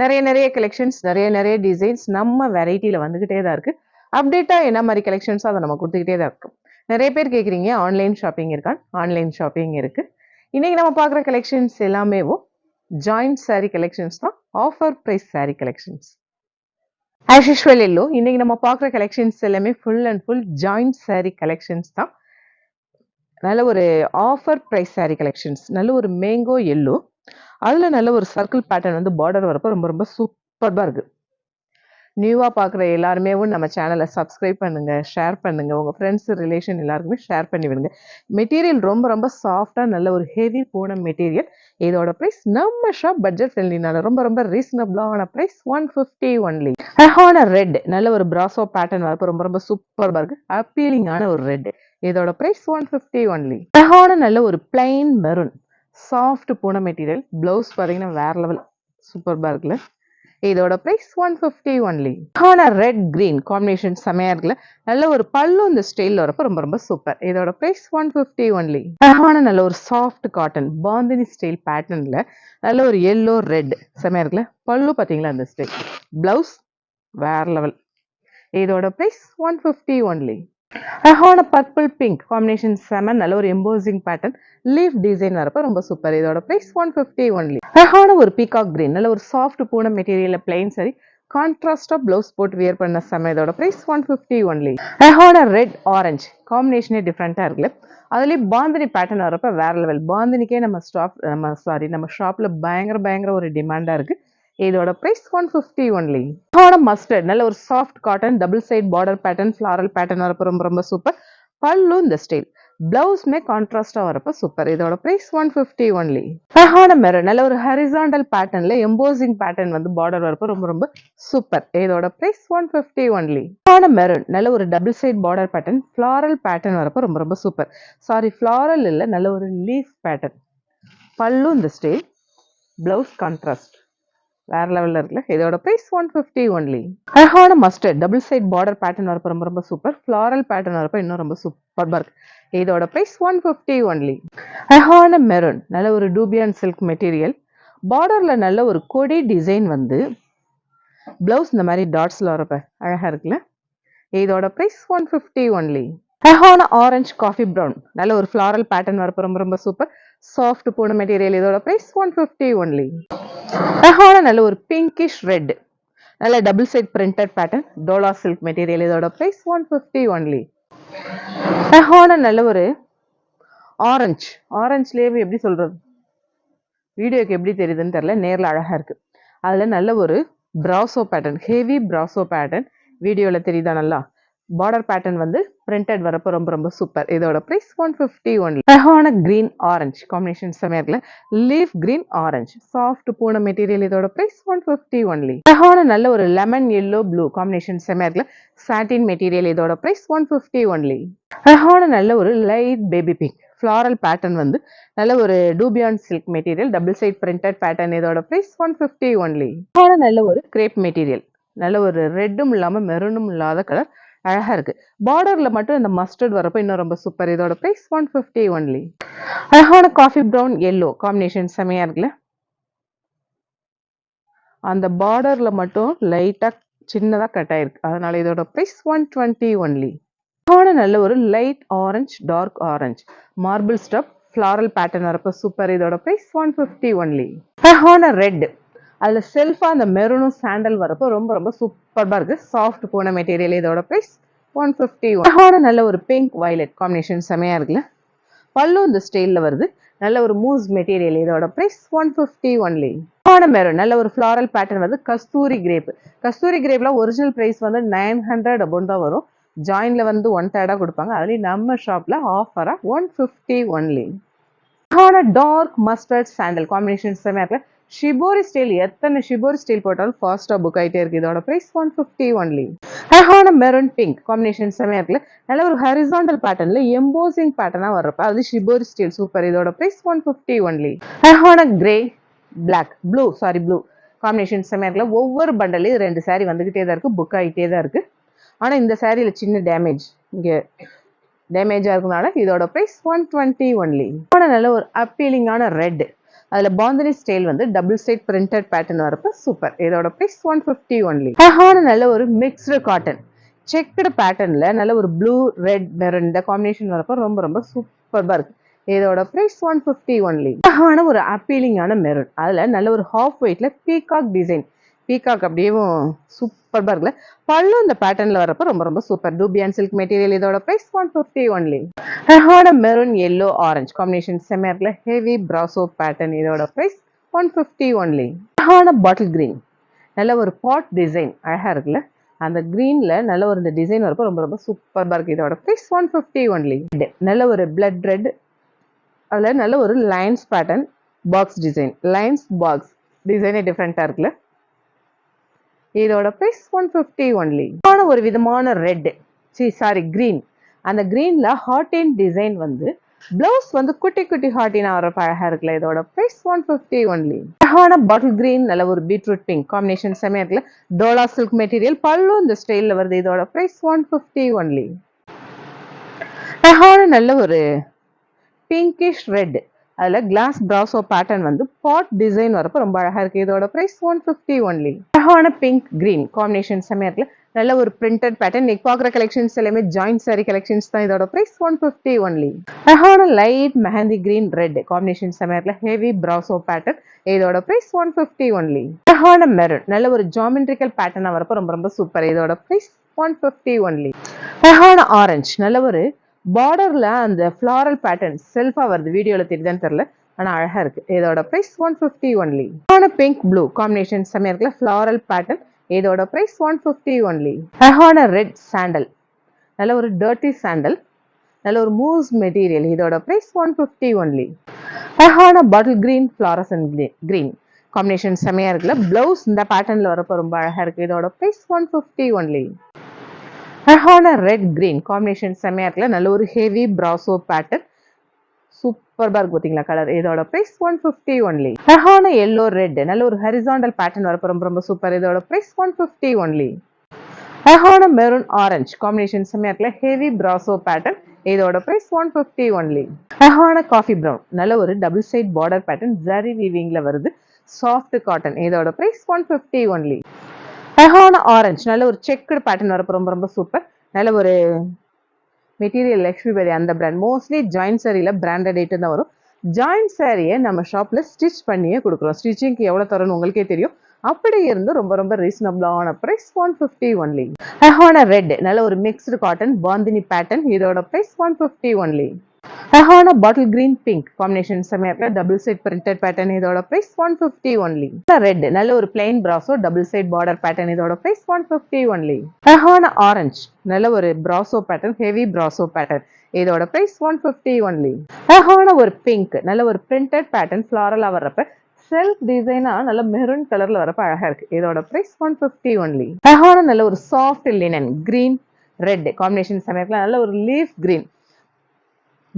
நிறைய நிறைய கலெக்ஷன்ஸ் நிறைய நிறைய டிசைன்ஸ் நம்ம வெரைட்டியில் வந்துக்கிட்டே தான் இருக்குது அப்டேட்டாக என்ன மாதிரி கலெக்ஷன்ஸோ அதை நம்ம கொடுத்துக்கிட்டே தான் இருக்கும். நிறைய பேர் கேட்குறீங்க ஆன்லைன் ஷாப்பிங் இருக்கான் ஆன்லைன் ஷாப்பிங் இருக்குது இன்றைக்கி நம்ம பார்க்குற கலெக்ஷன்ஸ் எல்லாமேவோ ஜாயிண்ட் சாரீ கலெக்ஷன்ஸ் தான் offer price sari collections as usual இல்லோ இன்றைக்கி நம்ம பார்க்குற கலெக்ஷன்ஸ் எல்லாமே full and full joint sari collections தான். நல்ல ஒரு ஆஃபர் ப்ரைஸ் சாரீ கலெக்ஷன்ஸ் நல்ல ஒரு மேங்கோ எல்லோ அதில் நல்ல ஒரு சர்க்கிள் பேட்டர்ன் வந்து பார்டர் வரப்போ ரொம்ப ரொம்ப சூப்பராக இருக்குது நியூவாக பார்க்குற எல்லாருமே நம்ம சேனலை சப்ஸ்கிரைப் பண்ணுங்கள் ஷேர் பண்ணுங்கள் உங்கள் ஃப்ரெண்ட்ஸ் ரிலேஷன் எல்லாருக்குமே ஷேர் பண்ணி விடுங்க. மெட்டீரியல் ரொம்ப ரொம்ப சாஃப்டாக நல்ல ஒரு ஹெவி போன மெட்டீரியல் இதோட ப்ரைஸ் நம்ம ஷாப் பட்ஜெட் ஃப்ரெண்ட்லினால ரொம்ப ரொம்ப ரீசனபிளான ப்ரைஸ் ஒன் ஃபிஃப்டி ஒன்லி அழகான ரெட் நல்ல ஒரு பிராசோ பேட்டர்ன் வரப்போ ரொம்ப ரொம்ப சூப்பராக இருக்குது அப்பீலிங்கான ஒரு ரெட் இதோட ப்ரைஸ் ஒன் ஃபிஃப்டி ஒன்லி அழகான நல்ல ஒரு பிளைன் மெரூன் சாஃப்ட் பூனை மெட்டீரியல் ப்ளவுஸ் பார்த்தீங்கன்னா வேற லெவல் சூப்பர்பாக இருக்குல்ல. இதோட ப்ரைஸ் ஒன் ஃபிஃப்டி ஒன்லி ஆனால் ரெட் கிரீன் காம்பினேஷன் செமையாக இருக்குல்ல. நல்ல ஒரு பல்லு இந்த ஸ்டைலில் வரப்போ ரொம்ப ரொம்ப சூப்பர் இதோட ப்ரைஸ் ஒன் ஃபிஃப்டி ஒன்லி அழகான நல்ல ஒரு சாஃப்ட் காட்டன் பாந்தினி ஸ்டைல் பேட்டர்னில் நல்ல ஒரு எல்லோ ரெட் செமையாக இருக்குல்ல. பல்லு பார்த்தீங்களா அந்த ஸ்டைல் ப்ளவுஸ் வேற லெவல் இதோட ப்ரைஸ் ஒன் ஃபிஃப்டி ஒன்லி அழகான பர்பிள் பிங்க் காம்பினேஷன் செமன் நல்ல ஒரு எம்போசிங் பேட்டர்ன் லீஃப் டிசைன் வரப்ப ரொம்ப சூப்பர் இதோட ப்ரைஸ் ஒன் ஃபிஃப்டி ஒன்லி அழகான ஒரு பீகாக் கிரீன் நல்ல ஒரு சாஃப்ட் பூன மெட்டீரியல் பிளைன் சரி கான்ட்ராஸ்டாக ப்ளவுஸ் போட்டு வியர் பண்ண செம இதோட ப்ரைஸ் ஒன் ஃபிஃப்டி ஒன்லி அழகான ரெட் ஆரஞ்சு காம்பினேஷனே டிஃப்ரெண்ட்டாக இருக்குல்ல. அதுலேயே பாந்தினி பேட்டர்ன் வரப்ப வேற லெவல் பாந்தினிக்கே நம்ம ஸ்டாப் நம்ம சாரி நம்ம ஷாப்பில் பயங்கர பயங்கர ஒரு டிமாண்டாக இருக்குது இதோட ப்ரைஸ் ஒன் ஃபிஃப்டி ஒன்லி அழகான மஸ்டர்ட் நல்ல ஒரு soft cotton double side border pattern floral pattern வரப்போ ரொம்ப ரொம்ப சூப்பர் பல்லும் இந்த ஸ்டைல் பிளவுஸ்மே கான்ட்ராஸ்டாக வரப்போ சூப்பர் இதோட ப்ரைஸ் ஒன் ஃபிஃப்டி ஒன்லி ஃபஹான மெரூன் நல்ல ஒரு ஹரிசாண்டல் பேட்டர்னில் எம்போசிங் பேட்டர்ன் வந்து பார்டர் வரப்போ ரொம்ப ரொம்ப சூப்பர் இதோட ப்ரைஸ் ஒன் ஃபிஃப்டி ஒன்லி ஃபஹான மெரூன் நல்ல ஒரு double side border pattern floral pattern வரப்போ ரொம்ப ரொம்ப சூப்பர் சாரி ஃப்ளாரல் இல்லை நல்ல ஒரு லீஃப் பேட்டர்ன் பல்லும் இந்த ஸ்டைல் பிளவுஸ் கான்ட்ராஸ்ட் வேற லெவலில் இருக்குல்ல? இதோட ப்ரைஸ் ஒன் ஃபிஃப்டி ஒன்லி அழகான mustard double side border pattern வரப்போ ரொம்ப ரொம்ப சூப்பர் ஃப்ளாரல் பேட்டர்ன் வரப்போ இன்னும் ரொம்ப சூப்பர் பர்க் இதோட ப்ரைஸ் ஒன் ஃபிஃப்டி ஒன்லி அழகான மெரூன் நல்ல ஒரு டூபியான் சில்க் மெட்டீரியல் பார்டரில் நல்ல ஒரு கொடி டிசைன் வந்து ப்ளவுஸ் இந்த மாதிரி டாட்ஸில் வரப்ப அழகாக இருக்குல்ல? இதோட ப்ரைஸ் ஒன் ஃபிஃப்டி ஒன்லி அழகான ஆரஞ்சு காஃபி ப்ரௌன் நல்ல ஒரு ஃப்ளாரல் பேட்டர்ன் வரப்போ ரொம்ப ரொம்ப சூப்பர் சாஃப்ட் போன மெட்டீரியல் இதோட ப்ரைஸ் ஒன் ஃபிஃப்டி ஒன்லி அழகான நல்ல ஒரு பிங்கிஷ் ரெட் நல்ல double side printed pattern dola silk material இதோட ப்ரைஸ் ஒன் ஃபிஃப்டி ஒன்லி அழகான நல்ல ஒரு ஆரஞ்சு ஆரஞ்சுலேயே எப்படி சொல்றது? வீடியோக்கு எப்படி தெரியுதுன்னு தெரில நேரில் அழகாக இருக்குது அதில் நல்ல ஒரு brasso pattern heavy brasso pattern வீடியோவில் தெரியுதா நல்லா? பார்டர் பேட்டர்ன் வந்து பிரிண்டட் வரப்போ ரொம்ப ரொம்ப சூப்பர் இதோட ப்ரைஸ் ஒன் ஃபிஃப்டி ஒன்லி அழகான கிரீன் ஆரஞ்சு காம்பினேஷன் செமையாக இருக்குல்ல? லீஃப் கிரீன் ஆரஞ்சு சாஃப்ட் பூன மெட்டீரியல் இதோட ப்ரைஸ் ஒன் ஃபிஃப்டி ஒன்லி அழகான நல்ல ஒரு லெமன் எல்லோ ப்ளூ காம்பினேஷன் செமையாக இருக்குல்ல? சாட்டின் மெட்டீரியல் இதோட ப்ரைஸ் ஒன் ஃபிஃப்டி ஒன்லி அழகான நல்ல ஒரு light baby pink floral pattern வந்து நல்ல ஒரு dupion silk material double side printed pattern இதோட ப்ரைஸ் ஒன் ஃபிஃப்டி ஒன்லி நல்ல ஒரு கிரேப் மெட்டீரியல் நல்ல ஒரு ரெட்டும் இல்லாமல் மெரூனும் இல்லாத கலர் அழகாக இருக்கு. பார்டரில் மட்டும் இந்த மஸ்டர்ட் வரப்போ இன்னும் ரொம்ப சூப்பர் இதோட ப்ரைஸ் ஒன் ஃபிஃப்டி ஒன்லி அழகான காஃபி ப்ரௌன் எல்லோ காம்பினேஷன் செமையா இருக்குல்ல? அந்த பார்டரில் மட்டும் லைட்டாக சின்னதாக கட் ஆயிருக்கு. அதனால் இதோட ப்ரைஸ் ஒன் டுவெண்ட்டி ஒன்லி அழகான நல்ல ஒரு light orange dark orange marble stub floral pattern வரப்போ சூப்பர் இதோட ப்ரைஸ் ஒன் ஃபிஃப்டி ஒன்லி அழகான ரெட் அதில் செல்ஃபாக அந்த மெரூனும் சாண்டல் வரப்போ ரொம்ப ரொம்ப சூப்பராக இருக்குது சாஃப்ட் போன மெட்டீரியல் இதோட ப்ரைஸ் ஒன் ஃபிஃப்டி ஒன் நல்ல ஒரு பிங்க் வயலட் காம்பினேஷன் செமையாக இருக்குல்ல? பல்லும் இந்த ஸ்டைலில் வருது. நல்ல ஒரு மூஸ் மெட்டீரியல் இதோட ப்ரைஸ் ஒன் ஃபிஃப்டி ஒன்லி ஆன மெரூன் நல்ல ஒரு ஃப்ளாரல் பேட்டர்ன் வந்து கஸ்தூரி கிரேப் கஸ்தூரி கிரேப்ல ஒரிஜினல் ப்ரைஸ் வந்து நைன் ஹண்ட்ரட் அபவுண்ட் தான் வரும் ஜாயின்ல வந்து ஒன் தேர்டாக கொடுப்பாங்க. அதுலேயும் நம்ம ஷாப்பில் ஆஃபராக ஒன் ஃபிஃப்டி ஒன்லி ஆன டார்க் மஸ்டர்ட் சாண்டல் காம்பினேஷன் செமையாக இருக்குது ஷிபோரி ஸ்டீல் எத்தனை ஷிபோரி ஸ்டீல் போட்டாலும் ஃபாஸ்ட்டாக புக் ஆகிட்டே இருக்கு. இதோட ப்ரைஸ் ஒன் ஃபிஃப்டி ஒன்லி அழகான மெரூன் பிங்க் காம்பினேஷன் செமையாக இருக்குல்ல? நல்ல ஒரு ஹரிசாண்டல் பேட்டர்னில் எம்போசிங் பேட்டர்னாக வர்றப்ப அது ஷிபோரி ஸ்டீல் சூப்பர் இதோட ப்ரைஸ் ஒன் ஃபிஃப்டி ஒன்லி அழகான grey black blue sari blue combination செமையாக இருக்குல்ல? ஒவ்வொரு பண்டலையும் ரெண்டு saree வந்துக்கிட்டே தான் இருக்கு புக் ஆகிட்டே தான் இருக்கு. ஆனா இந்த சாரியில் சின்ன டேமேஜ் இங்கே டேமேஜாக இருக்கனால இதோட ப்ரைஸ் ஒன் டுவெண்ட்டி ஒன்லி ஆனால் நல்ல ஒரு அப்பீலிங்கான ரெட் அதில் பாந்தனி ஸ்டைல் வந்து டபுள் சைட் பிரிண்டட் பேட்டர்ன் வரப்போ சூப்பர் இதோட ப்ரைஸ் ஒன் ஃபிஃப்டி ஒன்லி அழகான நல்ல ஒரு மிக்ஸ்டு காட்டன் செக்குடு பேட்டர்னில் நல்ல ஒரு ப்ளூ ரெட் மெரூன் இந்த காம்பினேஷன் வரப்போ ரொம்ப ரொம்ப சூப்பராக இருக்கு. இதோட ப்ரைஸ் ஒன் ஃபிஃப்டி ஒன்லி அழகான ஒரு அப்பீலிங்கான மெரூன் அதில் நல்ல ஒரு ஹாஃப் ஒயிட்டில் பீகாக் டிசைன் பீகாக் அப்படியேவும் சூப்பர்பாக இருக்குல்ல? பல்லு இந்த பேட்டர்னில் வரப்போ ரொம்ப ரொம்ப சூப்பர் டூபியான் சில்க் மெட்டீரியல் இதோட ப்ரைஸ் ஒன் ஃபிஃப்டி ஒன்லி ஹோட மெரூன் எல்லோ ஆரஞ்சு காம்பினேஷன் செம்மையாக இருக்குல்ல? ஹெவி ப்ராசோ பேட்டர்ன் இதோட ப்ரைஸ் ஒன் ஃபிஃப்டி ஒன்லி அழகான பாட்டில் கிரீன் நல்ல ஒரு பாட் டிசைன் அழகாக இருக்குல்ல? அந்த க்ரீனில் நல்ல ஒரு இந்த டிசைன் வரப்போ ரொம்ப ரொம்ப சூப்பராக இருக்கு இதோட ப்ரைஸ் ஒன் ஃபிஃப்டி ஒன்லி நல்ல ஒரு பிளட் ரெட் அதில் நல்ல ஒரு lines pattern box design lines box டிசைனே டிஃப்ரெண்ட்டாக இருக்குல்ல? இதோட ப்ரைஸ் ஒன் ஃபிஃப்டி ஒன்லி ஒரு விதமான ரெட் சி சாரி க்ரீன் அந்த க்ரீனில் ஹார்டின் டிசைன் வந்து பிளவுஸ் வந்து குட்டி குட்டி ஹார்டின் ஆகிற அழகா இருக்குல்ல இதோட ப்ரைஸ் ஒன் ஃபிஃப்டி ஒன்லி அழகான பாட்டில் கிரீன் நல்ல ஒரு பீட்ரூட் பிங்க் காம்பினேஷன் செமையா இருக்குல்ல டோலா சில்க் மெட்டீரியல் பல்லு இந்த ஸ்டைலில் வருது இதோட ப்ரைஸ் ஒன் ஃபிஃப்டி ஒன்லி அழகான நல்ல ஒரு பிங்கிஷ் ரெட் அதில் கிளாஸ் ப்ராசோ பேட்டர்ன் வந்து பாட் டிசைன் வரப்போ ரொம்ப அழகா இருக்கு. இதோட ப்ரைஸ் ஒன் ஃபிஃப்டி ஒன்லி அழகான பிங்க் கிரீன் காம்பினேஷன் செம்மையாக இருக்குல்ல? நல்ல ஒரு பிரிண்டட் பேட்டர்ன் நீங்க பார்க்குற கலெக்ஷன்ஸ் எல்லாமே ஜாயிண்ட் சாரி கலெக்ஷன்ஸ் தான் இதோட ப்ரைஸ் ஒன் ஃபிஃப்டி ஒன்லி அழகான light mehndi green red combination செம்மையாக இருக்குல்ல? ஹெவி ப்ராசோ பேட்டர்ன் இதோட ப்ரைஸ் ஒன் ஃபிஃப்டி ஒன்லி அழகான மெரூன் நல்ல ஒரு ஜாமெண்ட்ரிக்கல் பேட்டர்னா வரப்போ ரொம்ப ரொம்ப சூப்பர் இதோட ப்ரைஸ் ஒன் ஃபிஃப்டி ஒன்லி அழகான ஆரஞ்சு நல்ல ஒரு பார்டர்ல அந்த ஃப்ளாரல் பேட்டர்ன் செல்ஃபா வருது. வீடியோவில் தெரியுதான்னு தெரியல. ஆனா அழகா இருக்கு. இதோட ப்ரைஸ் ஒன் ஃபிஃப்டி ஒன்லி அழகான பிங்க் ப்ளூ காம்பினேஷன் செம்மையா இருக்குல்ல? ஃப்ளாரல் பேட்டர்ன் இதோட ப்ரைஸ் ஒன் ஃபிஃப்டி ஒன்லி அழகான ரெட் சாண்டல் நல்ல ஒரு டர்ட்டி சாண்டல் நல்ல ஒரு மூவ்ஸ் மெட்டீரியல் இதோட ப்ரைஸ் ஒன் ஃபிஃப்டி ஒன்லி அழகான bottle green fluorescent green combination செம்மையா இருக்குல்ல? ப்ளவுஸ் இந்த பேட்டர்ன்ல வரப்போ ரொம்ப அழகா இருக்கு. இதோட ப்ரைஸ் ஒன் ஃபிஃப்டி ஒன்லி அழகான ரெட் கிரீன் காம்பினேஷன் செம்மையாக இருக்குல்ல? நல்ல ஒரு ஹெவி ப்ராசோ பேட்டர்ன் சூப்பர்பா இருக்கு பார்த்தீங்களா கலர் இதோட ப்ரைஸ் ஒன் ஃபிஃப்டி ஒன்லி அழகான எல்லோ ரெட் நல்ல ஒரு ஹரிசாண்டல் பேட்டர்ன் வரப்போ ரொம்ப ரொம்ப சூப்பர் இதோட ப்ரைஸ் ஒன் ஃபிஃப்டி ஒன்லி அழகான மெரூன் ஆரஞ்சு காம்பினேஷன் செம்மையாக இருக்குல்ல? ஹெவி ப்ராசோ பேட்டர்ன் இதோட ப்ரைஸ் ஒன் ஃபிஃப்டி ஒன்லி அழகான காஃபி ப்ரௌன் நல்ல ஒரு double side border pattern zari வீவிங்ல வருது. சாஃப்ட் காட்டன் இதோட ப்ரைஸ் ஒன் ஃபிஃப்டி ஒன்லி அழகான ஆரஞ்சு நல்ல ஒரு செக்குடு பேட்டர்ன் வரப்போ ரொம்ப ரொம்ப சூப்பர் நல்ல ஒரு மெட்டீரியல் லக்ஷ்மி பேரி அந்த பிராண்ட் மோஸ்ட்லி ஜாயின்ட் சாரியில் பிராண்டட் ஐட்டம் தான் வரும். ஜாயின்ட் சாரியை நம்ம ஷாப்பில் ஸ்டிச் பண்ணியே கொடுக்குறோம். ஸ்டிச்சிங்க்கு எவ்வளோ தரணும் உங்களுக்கே தெரியும். அப்படி இருந்து ரொம்ப ரொம்ப ரீசனபிளான ப்ரைஸ் ஒன் ஃபிஃப்டி ஒன்லி அழகான ரெட் நல்ல ஒரு மிக்ஸ்டு காட்டன் பாந்தினி பேட்டர்ன் இதோட ப்ரைஸ் ஒன் ஃபிஃப்டி ஒன்லி அழகான பாட்டில் கிரீன் பிங்க் காம்பினேஷன் செம்மையா டபுள் சைட் பிரிண்டட் பேட்டர்ன் இதோட price one fifty only red நல்ல ஒரு plain brasso double side border pattern இதோட பிரைஸ் ஒன் ஃபிஃப்டி ஒன்லி அழகான ஆரஞ்சு நல்ல ஒரு brasso pattern heavy brasso pattern இதோட பிரைஸ் ஒன் ஃபிஃப்டி ஒன்லி அழகான ஒரு பிங்க் நல்ல ஒரு பிரிண்டட் பேட்டர்ன் ஃபிளாரலா வர்றப்ப செல்ஃப் டிசைனா நல்ல மெரூன் கலர்ல வரப்ப அழகா இருக்கு. இதோட பிரைஸ் ஒன் ஃபிஃப்டி ஒன்லி அழகான நல்ல ஒரு soft linen green red combination சமயத்தில் நல்ல ஒரு லீஃப் கிரீன்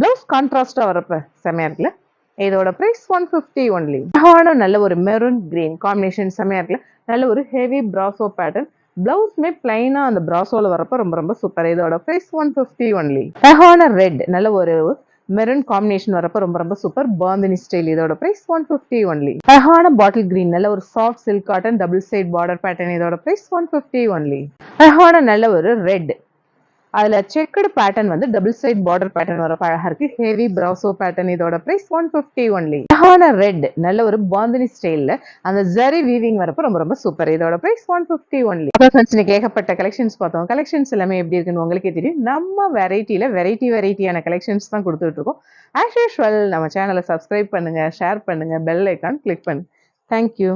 ப்ளவுஸ் கான்ட்ராஸ்டாக வரப்ப செமையா இருக்குல்ல? இதோட ப்ரைஸ் ஒன் ஃபிஃப்டி ஒன்லி அழகான நல்ல ஒரு மெரூன் கிரீன் காம்பினேஷன் செமையா இருக்குல்ல? நல்ல ஒரு ஹெவி ப்ராசோ பேட்டர்ன் பிளவுஸ்மே பிளைனாக அந்த ப்ராசோவில் வரப்போ ரொம்ப ரொம்ப சூப்பர் இதோட ப்ரைஸ் ஒன் ஃபிஃப்டி ஒன்லி அழகான ரெட் நல்ல ஒரு மெரூன் காம்பினேஷன் வரப்போ ரொம்ப ரொம்ப சூப்பர் பாந்தினி ஸ்டைல் இதோட ப்ரைஸ் ஒன் ஃபிஃப்டி ஒன்லி அழகான பாட்டில் கிரீன் நல்ல ஒரு soft silk cotton double side border pattern இதோட ப்ரைஸ் ஒன் ஃபிஃப்டி ஒன்லி அழகான நல்ல ஒரு ரெட் அதில் செக்குடு பேட்டர்ன் வந்து டபுள் சைட் பார்டர் பேட்டர்ன் வர அழகாக இருக்கு. ஹெவி ப்ரௌசோ பேட்டர்ன் இதோட ப்ரைஸ் ஒன் ஃபிஃப்டி ஒன்லி அழகான ரெட் நல்ல ஒரு பாந்தினி ஸ்டைலில் அந்த ஜரி வீவிங் வரப்போ ரொம்ப ரொம்ப சூப்பர் இதோட price one fifty only friends இன்னைக்கு ஏகப்பட்ட கலெக்ஷன்ஸ் பார்த்தோம். கலெக்ஷன்ஸ் எல்லாமே எப்படி இருக்குன்னு உங்களுக்கே தெரியும். நம்ம வெரைட்டியில் வெரைட்டி வெரைட்டியான கலெக்ஷன்ஸ் தான் கொடுத்துட்டு இருக்கோம். ஆஸ் யூஷுவல் நம்ம சேனலை சப்ஸ்கிரைப் பண்ணுங்க ஷேர் பண்ணுங்க பெல் ஐக்கான் கிளிக் பண்ணுங்க. Thank you